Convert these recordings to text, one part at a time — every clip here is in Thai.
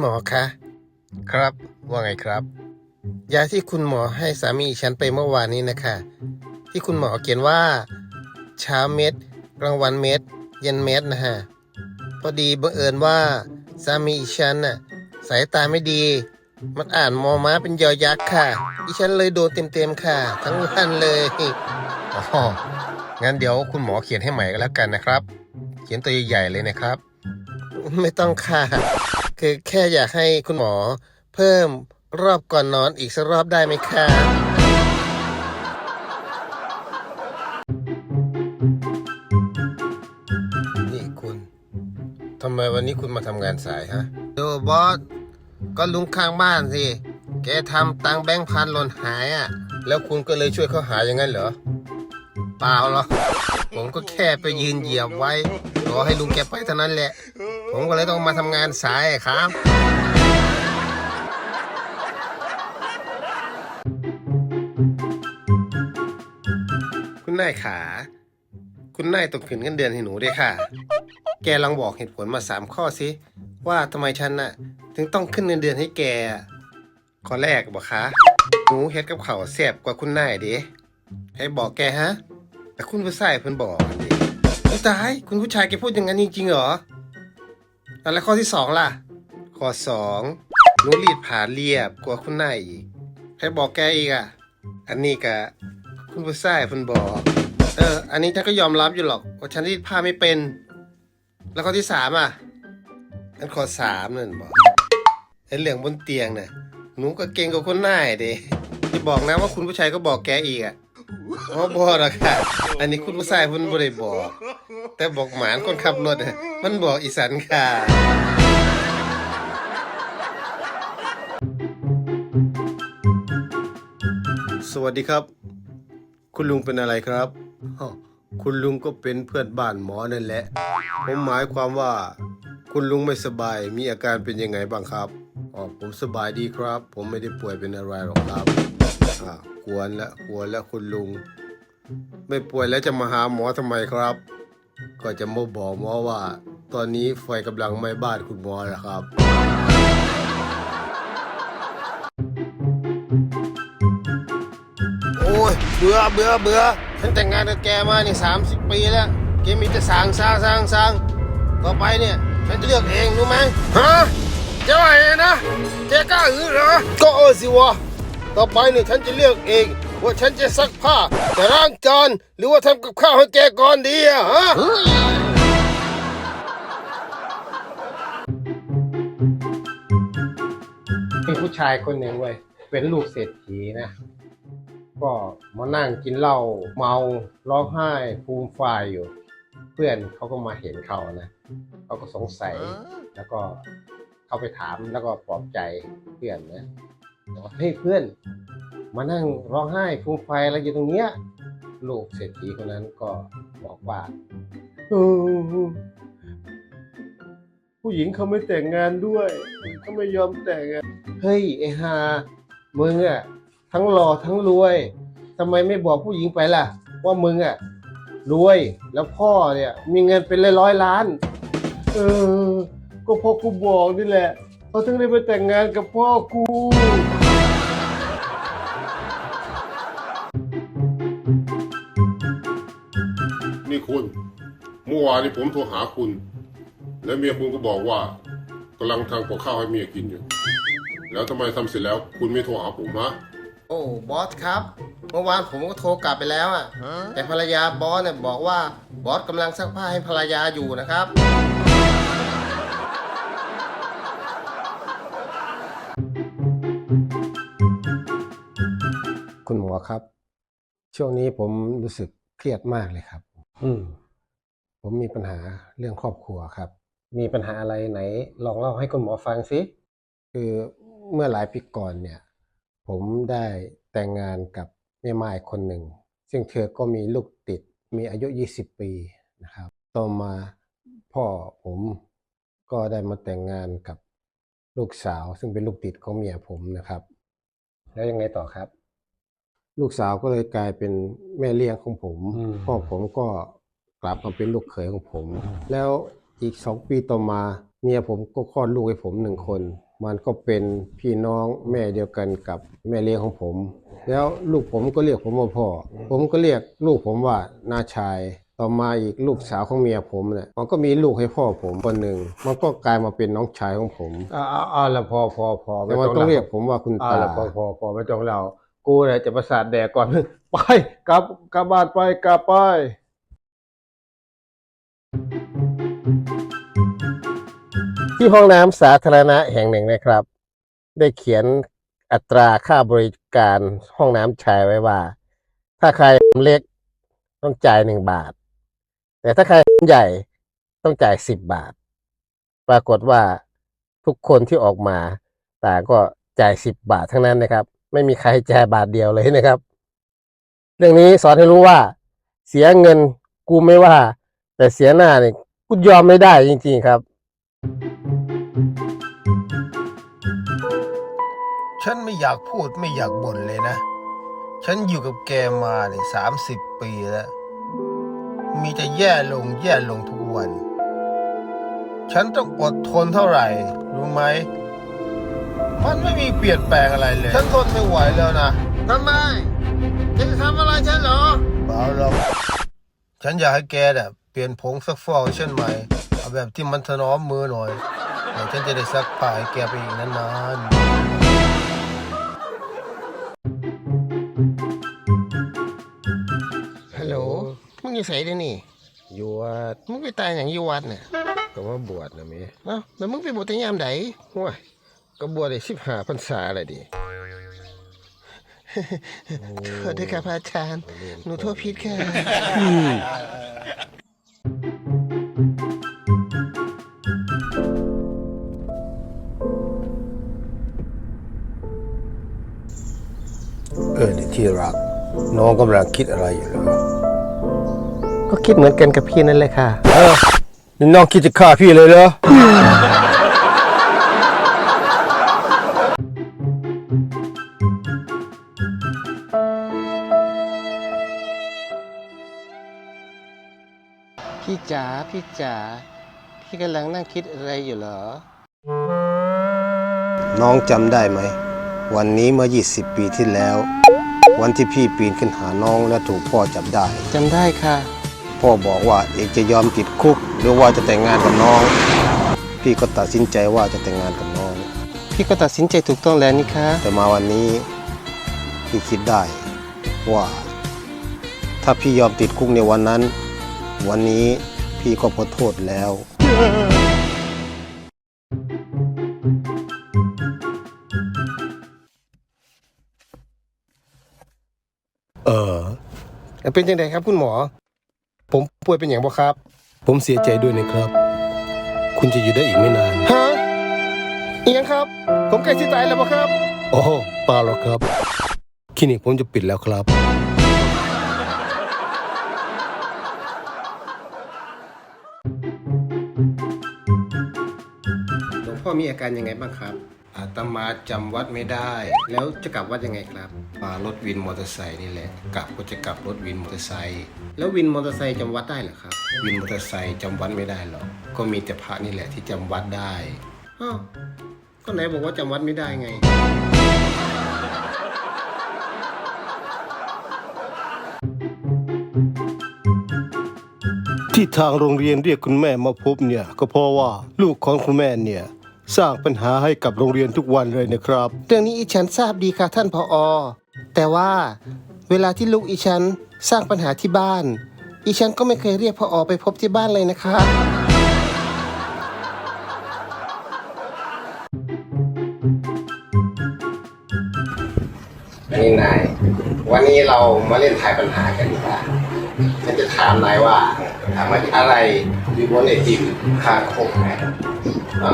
หมอคะ ครับ ว่าไงครับ ยาที่คุณหมอให้สามีฉันไปเมื่อวานนี้นะคะ ที่คุณหมอเขียนว่า เช้าเม็ดกลางวันเม็ด เย็นเม็ดนะฮะ พอดีบังเอิญว่า สามีฉันน่ะสายตาไม่ดี มันอ่านมอม้าเป็นยอยักษ์ค่ะดิฉันเลยโดนเต็มๆค่ะ ทั้งวันเลยอ๋องั้นเดี๋ยวคุณหมอเขียนให้ใหม่ก็แล้วกันนะครับ เขียนตัวใหญ่ๆเลยนะครับ ไม่ต้องค่ะ คือแค่อยากให้คุณหมอ เพิ่มรอบก่อนนอนอีกสักรอบได้ไหมคะนี่คุณทำไมวันนี้คุณมาทำงานสายฮะดูบอสก็ลุงข้างบ้านสิ แกทำตังแบงค์พันหล่นหายอะ แล้วคุณก็เลยช่วยเขาหาอย่างนั้นเหรอ เปล่าหรอกผมก็แค่ไปยืนเหยียบไว้ รอให้ลุงแกไปเท่านั้นแหละ ผมก็เลยต้องมาทำงานสายครับ คุณนายขา คุณนายต้องขึ้นเงินเดือนให้หนูด้วยค่ะ แกลองบอกเหตุผลมาสามข้อสิ ว่าทำไมฉันน่ะ ถึงต้องขึ้นเงินเดือนให้แก ข้อแรกบอกคะหนูเฮ็ดกับเขาวแซ่บกว่าคุณนายเด้ให้บอกแกฮะ แต่คุณผู้ชายเพิ่นบอกอันนี้อุ๊ยตาย คุณผู้ชายแกพูดอย่างนั้นจริงๆเหรอ แล้วข้อที่สองล่ะ ข้อสองหนูรีดผาเรียบกว่าคุณนายอีกให้บอกแกอีกอะ อันนี้กะคุณผู้ชายเพิ่นบอก เออ อันนี้ฉันก็ยอมรับอยู่หรอกว่าฉันรีดผ้าไม่เป็น แล้วข้อที่สามอะอันข้อสามนั่นบอกไอ้เรื่องบนเตียงน่ะหนูก็เก่งกว่าคนหน้าเด้จะบอกนะว่าคุณผู้ชายก็บอกแกอีกอะอ๋อบอกหรอกค่ะ อันนี้คุณผู้ชายเพิ่นบ่ได้บอก แต่บอกหมานคนขับรถน่ะมันบอกอีสันค่ะ สวัสดีครับ คุณลุงเป็นอะไรครับอ้าวคุณลุงก็เป็นเพื่อนบ้านหมอนั่นแหละ ผมหมายความว่า คุณลุงไม่สบายมีอาการเป็นยังไงบ้างครับอ๋อผมสบายดีครับ ผมไม่ได้ป่วยเป็นอะไรหรอกครับอ่ากวนละกวนละคุณลุง ไม่ป่วยแล้วจะมาหาหมอทำไมครับ ก็จะมาบอกหมอว่า ตอนนี้ไฟกำลังไหม้บ้านคุณหมอแล้วครับ โอ้ย เบื่อเบื่อเบื่อฉันแต่งงานกับแกมานี่สามสิบปีแล้ว แกมีแต่สร้างสร้างสร้างสร้างต่อไปเนี่ย ฉันจะเลือกเองรู้ไหมฮะจะว่าไงนะแกกล้าหือเหรอก็เออสิวะต่อไปเนี่ยฉันจะเลือกเอง ว่าฉันจะซักผ้าจะล้างจานหรือว่าทำกับข้าวให้แกก่อนดีอะฮะมีผู้ชายคนหนึ่งเว้ยเป็นลูกเศรษฐีนะ ก็มานั่งกินเหล้าเมาร้องไห้ฟูมฟายอยู่ เพื่อนเขาก็มาเห็นเขานะเขาก็สงสัยแล้วก็เข้าไปถามแล้วก็ปลอบใจเพื่อนนะบอกว่าเฮ้ยเพื่อน มานั่งร้องไห้ฟูมฟายอะไรอยู่ตรงเนี้ยลูกเศรษฐีคนนั้นก็บอกว่าเออผู้หญิงเขาไม่แต่งงานด้วยเขาไม่ยอมแต่งงานเฮ้ยไอ้ฮามึงอะทั้งหล่อทั้งรวยทำไมไม่บอกผู้หญิงไปล่ะ ว่ามึงอะรวยแล้วพ่อเนี่ย มีเงินเป็นร้อยๆล้าน เออ ก็เพราะกูบอกนี่แหละเขาถึงได้ไปแต่งงานกับพ่อกู คุณเมื่อวานนี้ผมโทรหาคุณ และเมียคุณก็บอกว่ากำลังทำกับข้าวให้เมียกินอยู่ แล้วทำไมทำเสร็จแล้ว คุณไม่โทรหาผมฮะโอ้บอสครับ เมื่อวานผมก็โทรกลับไปแล้วอะแต่ภรรยาบอสเนี่ยบอกว่าบอสกำลังซักผ้าให้ภรรยาอยู่นะครับ คุณหมอครับ ช่วงนี้ผมรู้สึกเครียดมากเลยครับ อืมผมมีปัญหาเรื่องครอบครัวครับ มีปัญหาอะไรไหน ลองเล่าให้คุณหมอฟังสิ คือเมื่อหลายปีก่อนเนี่ย ผมได้แต่งงานกับแม่ไม้คนหนึ่ง ซึ่งเธอก็มีลูกติด มีอายุ 20 ปีนะครับ ต่อมาพ่อผมก็ได้มาแต่งงานกับลูกสาว ซึ่งเป็นลูกติดของเมียผมนะครับ แล้วยังไงต่อครับ ลูกสาวก็เลยกลายเป็นแม่เลี้ยงของผมอืมพ่อผมก็กลับมาเป็นลูกเขยของผม แล้วอีกสองปีต่อมาเมียผมก็คลอดลูกให้ผมหนึ่งคน มันก็เป็นพี่น้องแม่เดียวกันกับแม่เลี้ยงของผม แล้วลูกผมก็เรียกผมว่าพ่อ ผมก็เรียกลูกผมว่าน้าชาย ต่อมาอีกลูกสาวของเมียผมเนี่ยมันก็มีลูกให้พ่อผมคนหนึ่งมันก็กลายมาเป็นน้องชายของผมอ่าอ่าอ่าแล้วพอพอพอแต่มันต้องเรียกผมว่าคุณอ่าตาแล้วพอพอพอไม่ต้องเรา กูเนี่ยจะประสาทแดกก่อน ไปกลับกลับบ้านไปกลับไปที่ห้องน้ำสาธารณะแห่งหนึ่งนะครับ ได้เขียนอัตราค่าบริการห้องน้ำชายไว้ว่า ถ้าใครเล็กต้องจ่ายหนึ่งบาท แต่ถ้าใครใหญ่ต้องจ่ายสิบบาท ปรากฏว่าทุกคนที่ออกมาต่างก็จ่ายสิบบาททั้งนั้นนะครับ ไม่มีใครแจบาทเดียวเลยนะครับ เรื่องนี้สอนให้รู้ว่า เสียเงินกูไม่ว่า แต่เสียหน้าเนี่ยกูยอมไม่ได้จริงๆครับ ฉันไม่อยากพูดไม่อยากบ่นเลยนะ ฉันอยู่กับแกมาเนี่ยสามสิบปีแล้ว มีแต่แย่ลงแย่ลงทุกวัน ฉันต้องอดทนเท่าไหร่ รู้ไหม มันไม่มีเปลี่ยนแปลงอะไรเลย ฉันทนไม่ไหวแล้วนะทำไมจะทำอะไรฉันเหรอเปล่าหรอกฉันอยากให้แกเนี่ยเปลี่ยนผงซักฟอกให้ฉันใหม่เอาแบบที่มันถนอมมือหน่อยเดี๋ยวฉันจะได้ซักผ้าให้แกไปอีกนานๆฮัลโหลมึงอยู่ไสเดี๋ยวนี้อยู่วัดมึงไปตายอย่างอยู่วัดเนี่ยก็มาบวชนะเมีเอ้าแล้วมึงไปบวชแต่ยามใดห้วย ก็บวชได้สิบห้าพรรษาเลยดิโทษด้วยครับพระอาจารย์ หนูโทษผิดค่ะ เออนี่ที่รัก น้องกำลังคิดอะไรอยู่เหรอก็คิดเหมือนกันกับพี่นั่นเลยค่ะ เออนี่น้องคิดจะฆ่าพี่เลยเหรอ จ๋าพี่จ๋าพี่กำลังนั่งคิดอะไรอยู่เหรอ น้องจำได้ไหม วันนี้เมื่อ 20 ปีที่แล้ว วันที่พี่ปีนขึ้นหาน้องและถูกพ่อจับได้ จำได้ค่ะ พ่อบอกว่าเอกจะยอมติดคุกหรือว่าจะแต่งงานกับน้อง พี่ก็ตัดสินใจว่าจะแต่งงานกับน้อง พี่ก็ตัดสินใจถูกต้องแล้วนี่คะแต่มาวันนี้พี่คิดได้ว่า ถ้าพี่ยอมติดคุกในวันนั้น วันนี้ พี่ก็พ้นโทษแล้ว เออเป็นยังไงครับคุณหมอ ผมป่วยเป็นอย่างบ่ครับ ผมเสียใจด้วยนะครับ คุณจะอยู่ได้อีกไม่นาน ฮะอีหยังครับ ผมใกล้สิตายแล้วบ่ครับ โอ้เปล่าหรอกครับ คลินิกผมจะปิดแล้วครับ อมีอาการยังไงบ้างครับ อาตมาจำวัดไม่ได้ แล้วจะกลับวัดยังไงครับมารถวินมอเตอร์ไซค์นี่แหละ กลับก็จะกลับรถวินมอเตอร์ไซค์แล้ววินมอเตอร์ไซค์จำวัดได้เหรอครับวินมอเตอร์ไซค์จำวัดไม่ได้หรอกก็มีแต่พระนี่แหละที่จำวัดได้อ้าวก็ไหนบอกว่าจำวัดไม่ได้ไง ที่ทางโรงเรียนเรียกคุณแม่มาพบเนี่ย ก็เพราะว่าลูกของคุณแม่เนี่ย สร้างปัญหาให้กับโรงเรียนทุกวันเลยนะครับ เรื่องนี้อีฉันทราบดีค่ะท่านพออแต่ว่าเวลาที่ลูกอีฉันสร้างปัญหาที่บ้าน อีฉันก็ไม่เคยเรียกพออไปพบที่บ้านเลยนะคะ นี่นาย วันนี้เรามาเล่นทายปัญหากันดีกว่าฉันจะถามนายว่าถามว่าอะไรอยู่บนไอติมคางคกไหมอะ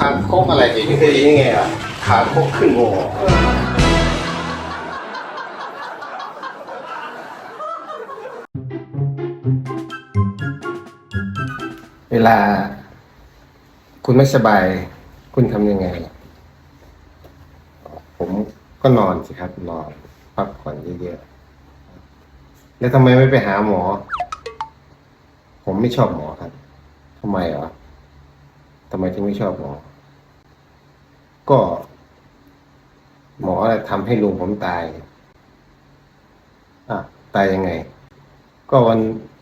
คางคกอะไรจะอยู่ที่นี่ไงอะคางคกขึ้นโงเวลา คุณไม่สบาย คุณทำยังไง ผมก็นอนสิครับ นอนพักผ่อนเยอะๆแล้วทำไมไม่ไปหาหมอ ผมไม่ชอบหมอครับทำไมเหรอ ทำไมถึงไม่ชอบหมอ ก็ หมอทำให้ลุงผมตายอะตายยังไง ก็วัน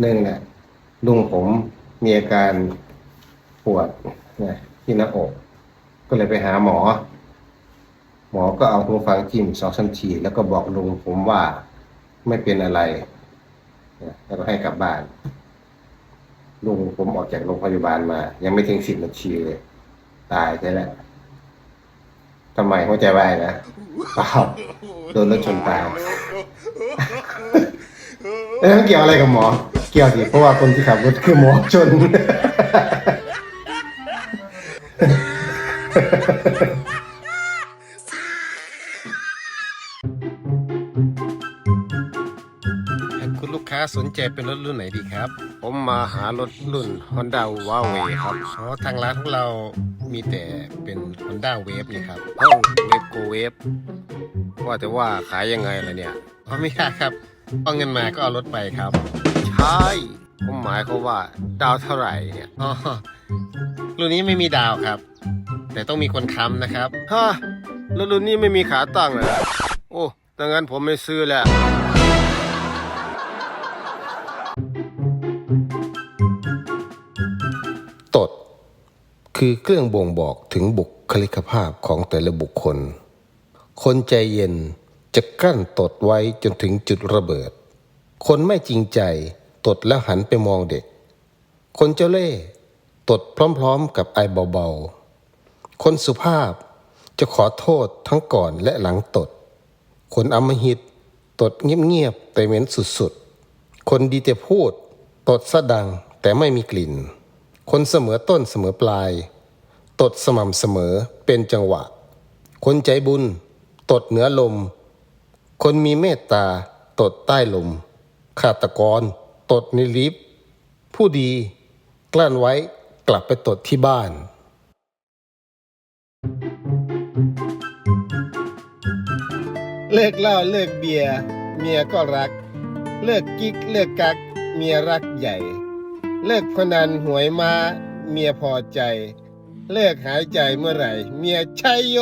หนึ่งเนี่ยลุงผมมีอาการปวดนี่ยที่หน้าอก ก็เลยไปหาหมอ หมอก็เอาหูฟังจิ้มสองสามทีแล้วก็บอกลุงผมว่าไม่เป็นอะไร แล้วก็ให้กลับบ้าน ลุงผมออกจากโรงพยาบาลมา ยังไม่ถึงสิบนาทีเลย ตายใช่แล้วทำไมหัวใจวายนะเปล่าโดนรถชนตายแล้วมันเกี่ยวอะไรกับหมอ เกี่ยวสิเพราะว่าคนที่ขับรถคือหมอชน สนใจเป็นรถรุ่นไหนดีครับ ผมมาหารถรุ่น Honda w a v e ครับเพราะทางร้านของเรามีแต่เป็น Honda Wave นี่ครับเอ้า Wave Go Wave ว่าแต่ว่าขายยังไงล่ะเนี่ยเอ๋อไม่ยากครับเอาเงินมาก็เอารถไปครับ ใช่ผมหมายเขาว่า ดาวเท่าไหร่เนี่ยอ๋อรุ่นนี้ไม่มีดาวครับ แต่ต้องมีคนค้ำนะครับฮะแล้วรุ่นนี้ไม่มีขาตั้งเหรอโอ้ดังนั้นผมไม่ซื้อแล้ว คือเครื่องบ่งบอกถึงบุคลิกภาพของแต่ละบุคคล คนใจเย็นจะกั้นตดไว้จนถึงจุดระเบิด คนไม่จริงใจตดแล้วหันไปมองเด็ก คนเจ้าเล่ห์ตดพร้อมๆกับไอเบาๆ คนสุภาพจะขอโทษทั้งก่อนและหลังตด คนอำมหิตตดเงียบๆแต่เหม็นสุดๆ คนดีแต่พูด ตดสะดังแต่ไม่มีกลิ่น คนเสมอต้นเสมอปลาย ตดสม่ำเสมอเป็นจังหวะ คนใจบุญ ตดเหนือลม คนมีเมตตา ตดใต้ลมฆาตกร ตดในลิฟต์ผู้ดี กลั้นไว้กลับไปตดที่บ้าน เลิกเหล้าเลิกเบียร์เมียก็รัก เลิกกิ๊กเลิกกัก เมียรักใหญ่ เลิกพนันหวยมาเมียพอใจ เลิกหายใจเมื่อไหร่ เมียชัยโย